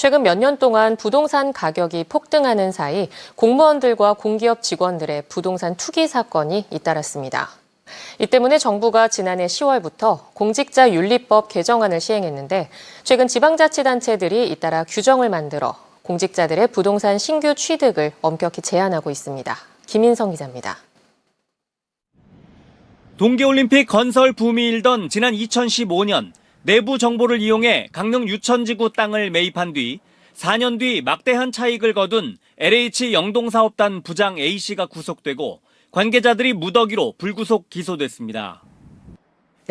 최근 몇 년 동안 부동산 가격이 폭등하는 사이 공무원들과 공기업 직원들의 부동산 투기 사건이 잇따랐습니다. 이 때문에 정부가 지난해 10월부터 공직자 윤리법 개정안을 시행했는데 최근 지방자치단체들이 잇따라 규정을 만들어 공직자들의 부동산 신규 취득을 엄격히 제한하고 있습니다. 김인성 기자입니다. 동계올림픽 건설 붐이 일던 지난 2015년 내부 정보를 이용해 강릉 유천지구 땅을 매입한 뒤 4년 뒤 막대한 차익을 거둔 LH 영동사업단 부장 A씨가 구속되고 관계자들이 무더기로 불구속 기소됐습니다.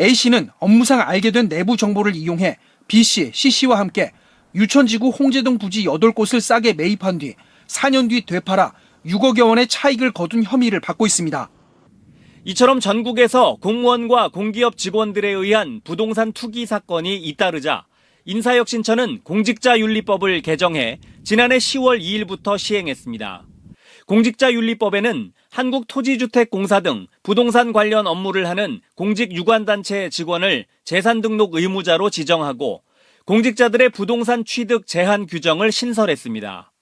A씨는 업무상 알게 된 내부 정보를 이용해 B씨, C씨와 함께 유천지구 홍제동 부지 8곳을 싸게 매입한 뒤 4년 뒤 되팔아 6억여 원의 차익을 거둔 혐의를 받고 있습니다. 이처럼 전국에서 공무원과 공기업 직원들에 의한 부동산 투기 사건이 잇따르자 인사혁신처는 공직자윤리법을 개정해 지난해 10월 2일부터 시행했습니다. 공직자윤리법에는 한국토지주택공사 등 부동산 관련 업무를 하는 공직 유관단체 직원을 재산 등록 의무자로 지정하고 공직자들의 부동산 취득 제한 규정을 신설했습니다.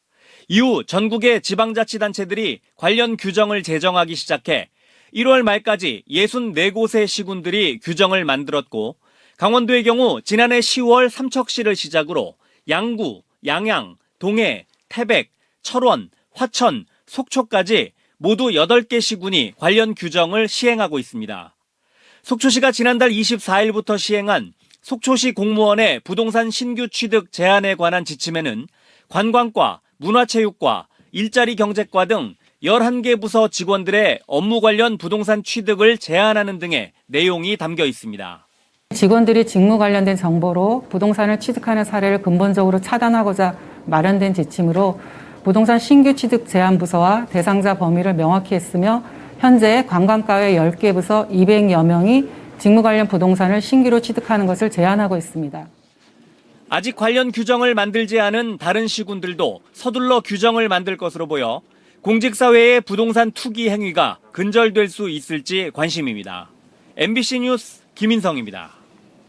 이후 전국의 지방자치단체들이 관련 규정을 제정하기 시작해 1월 말까지 64곳의 시군들이 규정을 만들었고 강원도의 경우 지난해 10월 삼척시를 시작으로 양구, 양양, 동해, 태백, 철원, 화천, 속초까지 모두 8개 시군이 관련 규정을 시행하고 있습니다. 속초시가 지난달 24일부터 시행한 속초시 공무원의 부동산 신규 취득 제한에 관한 지침에는 관광과, 문화체육과, 일자리 경제과 등 11개 부서 직원들의 업무 관련 부동산 취득을 제한하는 등의 내용이 담겨 있습니다. 직원들이 직무 관련된 정보로 부동산을 취득하는 사례를 근본적으로 차단하고자 마련된 지침으로 부동산 신규 취득 제한 부서와 대상자 범위를 명확히 했으며 현재 관광과외 10개 부서 200여 명이 직무 관련 부동산을 신규로 취득하는 것을 제한하고 있습니다. 아직 관련 규정을 만들지 않은 다른 시군들도 서둘러 규정을 만들 것으로 보여 공직사회의 부동산 투기 행위가 근절될 수 있을지 관심입니다. MBC 뉴스 김인성입니다.